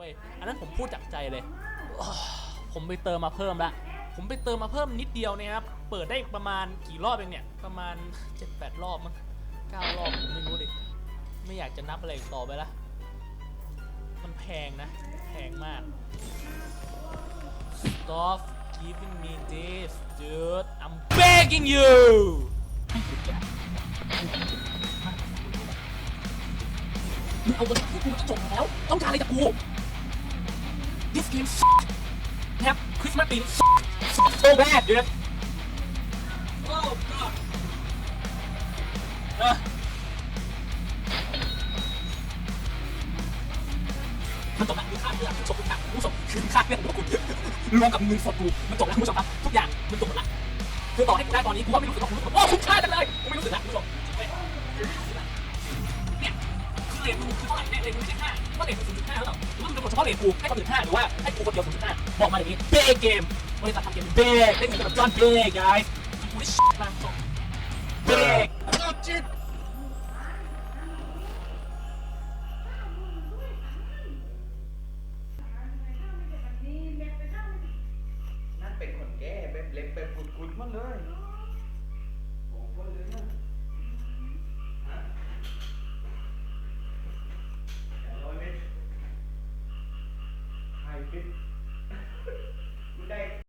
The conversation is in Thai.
ว้ยอันนั้นผมพูดจากใจเลย ผมไปเติมมาเพิ่มละผมไปเติมมาเพิ่มนิดเดียวเนี่ยครับ เปิดได้ประมาณกี่รอบเองเนี่ย ประมาณ 7-8 รอบมั้ง9รอบผมไม่รู้ดิ ไม่อยากจะนับอะไรอีกต่อไปละ มันแพงนะ แพงมาก Stop giving me this dude I'm begging you มึงเอาเงินให้กูมันก็จบแล้ว ต้องการอะไรจากกู This game s นะครับคริสต์มาสปี so bad dude Oh god เออมันจบละมึงฆ่าเพื่อนชมึงจบมึงฆ่ามึงจบคือมึงฆ่าเพื่อนของกูรวมกับเงินสดกูมันจบแล้วคุณผู้ชมครับทุกอย่างมันจบหมดละคือต่อให้กูได้ตอนนี้กูก็ไม่รู้สึกว่ากูรู้สึกโอ้คุ้มค่าจังเลยกูไม่รู้สึกละคุณผู้ชมเนี่ยคือเรทกูคือเท่าไหร่เนี่ยเรทกูไม่ใช่ห้าว่าเรทกู เฉพาะเรทกูให้คนอื่นห้าหรือว่าให้กูคนเดียวศูนย์จุดห้าบอกมาอย่างนี้เบรกเกมบริษัททำเกมเบรกได้เงินกับจอห์นเบรก guys กูได้มากคุณผู้ชมเบรกนั่นเป็นคนแก้แบบเล็บแบบกุดๆหมันเลย biết đây